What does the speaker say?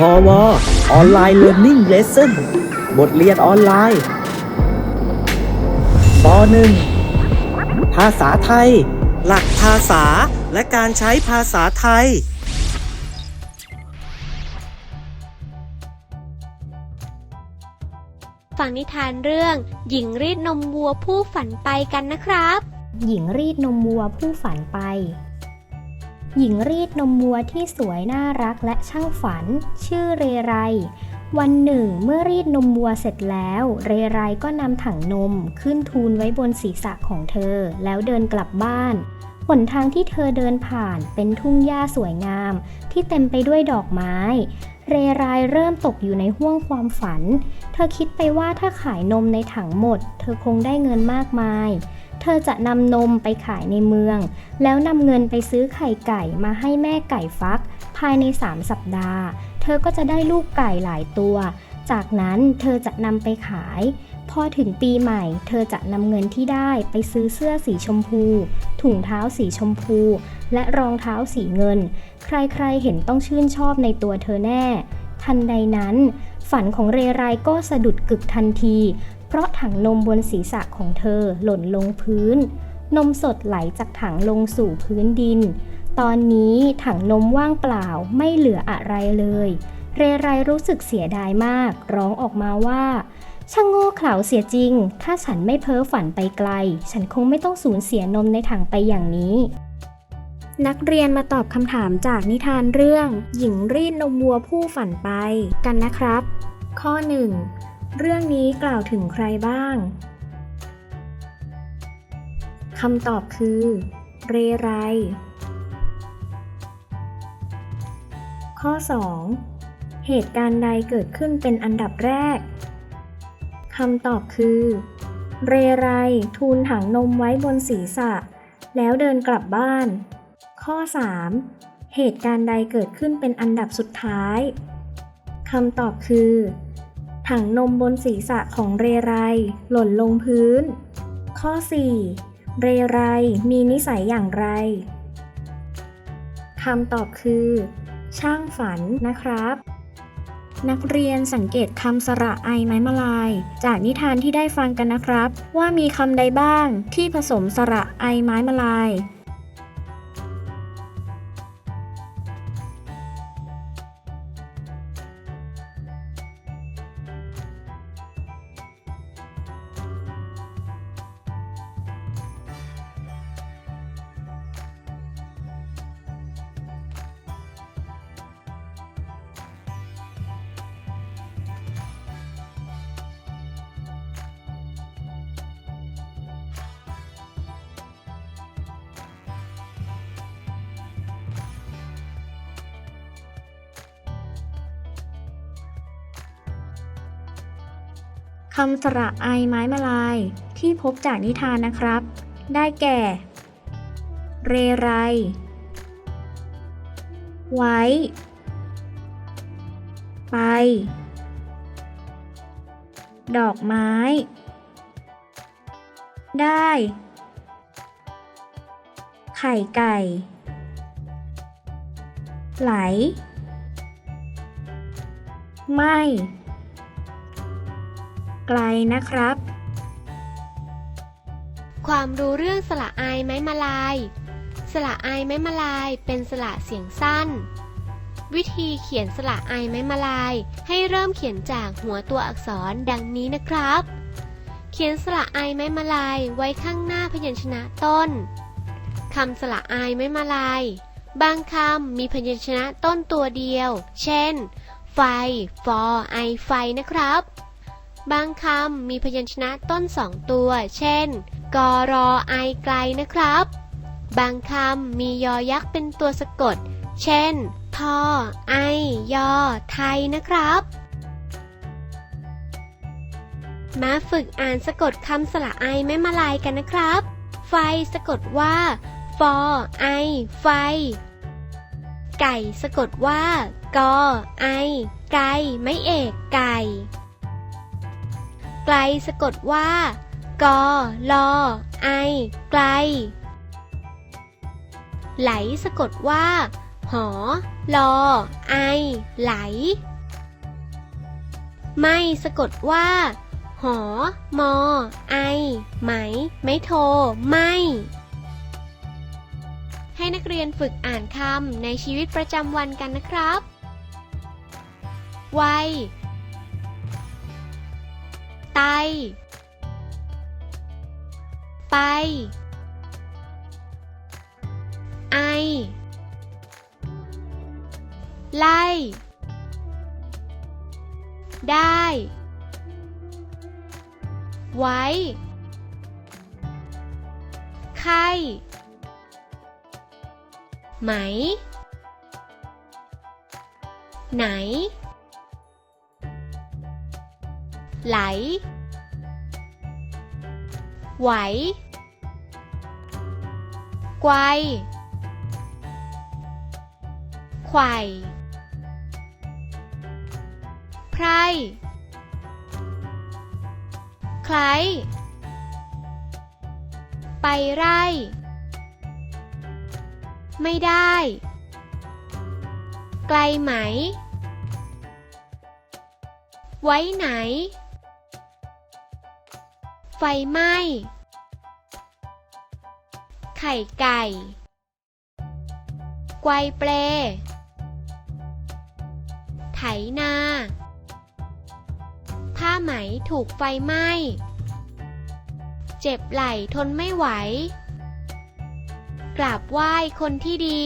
พอวออนไลน์เรียน i ิ่งเลสเซ่นบทเรียนออนไลน์ปหนึ่งภาษาไทย หลักภาษาและการใช้ภาษาไทย ฟังนิทานเรื่อง หญิงรีดนมวัวผู้ฝันไปกันนะครับ หญิงรีดนมวัวผู้ฝันไป หญิงรีดนมวัวที่สวยน่ารักและช่างฝัน ชื่อเรไร วันหนึ่ง เมื่อรีดนมวัวเสร็จแล้ว เรไรก็นำถังนมขึ้นทูลไว้บนศีรษะของเธอ แล้วเดินกลับบ้านหนทางที่เธอเดินผ่านเป็นทุ่งหญ้าสวยงาม ที่เต็มไปด้วยดอกไม้ เรไรเริ่มตกอยู่ในห้วงความฝัน เธอคิดไปว่าถ้าขายนมในถังหมด เธอคงได้เงินมากมาย ธอจะนำนมไปขายในเมือง แล้วนำเงินไปซื้อไข่ไก่มาให้แม่ไก่ฟัก ภายใน 3 สัปดาห์ เธอก็จะได้ลูกไก่หลายตัว จากนั้นเธอจะนำไปขาย พอถึงปีใหม่ เธอจะนำเงินที่ได้ไปซื้อเสื้อสีชมพู ถุงเท้าสีชมพู และรองเท้าสีเงิน ใครๆเห็นต้องชื่นชอบในตัวเธอแน่ ทันใดนั้น ฝันของเรไรก็สะดุดกึกทันที ราะถังนมบนศีรษะของเธอหล่นลงพื้น นมสดไหลจากถังลงสู่พื้นดิน ตอนนี้ถังนมว่างเปล่าไม่เหลืออะไรเลย เรไรรู้สึกเสียดายมาก ร้องออกมาว่าช่างโง่เขลาเสียจริง ถ้าฉันไม่เพ้อฝันไปไกล ฉันคงไม่ต้องสูญเสียนมในถังไปอย่างนี้ นักเรียนมาตอบคำถามจากนิทานเรื่อง หญิงรีดนมวัวผู้ฝันไปกันนะครับ ข้อ 1 เรื่องนี้กล่าวถึงใครบ้าง คำตอบคือ เรไร ข้อ 2 เหตุการณ์ใดเกิดขึ้นเป็นอันดับแรก คำตอบคือ เรไรทูลถังนมไว้บนศีรษะ แล้วเดินกลับบ้าน ข้อ 3 เหตุการณ์ใดเกิดขึ้นเป็นอันดับสุดท้าย คำตอบคือ ถังนมบนศีรษะของเรไร หล่นลงพื้น ข้อ 4 เรไรมีนิสัยอย่างไรคำตอบคือ ช่างฝันนะครับ นักเรียนสังเกตคำสระไอไม้มาลาย จากนิทานที่ได้ฟังกันนะครับ ว่ามีคำใดบ้างที่ผสมสระไอไม้มาลาย คำสระไอไม้มาลาย ที่พบจากนิทานนะครับ ได้แก่ เรไร ไว้ ไป ดอกไม้ ได้ ไข่ไก่ ไหล ไม่ ไกลนะครับ ความรู้เรื่องสระอายไม้มาลาย สระอายไม้มาลายเป็นสระเสียงสั้น วิธีเขียนสระอายไม้มาลาย ให้เริ่มเขียนจากหัวตัวอักษรดังนี้นะครับ เขียนสระอายไม้มาลายไว้ข้างหน้าพยัญชนะต้นคำสระอายไม้มาลาย บางคำมีพยัญชนะต้นตัวเดียว เช่น ไฟ ฟอไอไฟนะครับ บางคำมีพยัญชนะต้นสองตัว เช่น กอรอไอไกลนะครับ บางคำมียอยักษ์เป็นตัวสะกด เช่นทอไอยอ ไทยนะครับ มาฝึกอ่านสะกดคำสระไอไม่มาลายกันนะครับ ไฟสะกดว่าฟอไอ ไฟ ไก่สะกดว่ากอไอ ไก่ ไม่เอกไก่ ไกลสะกดว่า กอลอไอ ไกล ไหลสะกดว่า หอลอไอ ไหล ไม่สะกดว่า หอ มอ ไอ ไหม ไม่โท ไม่ ให้นักเรียนฝึกอ่านคำในชีวิตประจำวันกันนะครับ ไว ไต ไป ไอ ไล่ ได้ ไว้ ไข้ไหม ไหน ไหล ไหว ไกวไข่ไพร่ใครไปไร่ ไม่ได้ ไกลไหม ไว้ไหน ไฟไหม้ ไข่ไก่ ไกวเปล ไถนา ผ้าไหมถูกไฟไหม้ เจ็บไหล่ทนไม่ไหว กราบไหว้คนที่ดี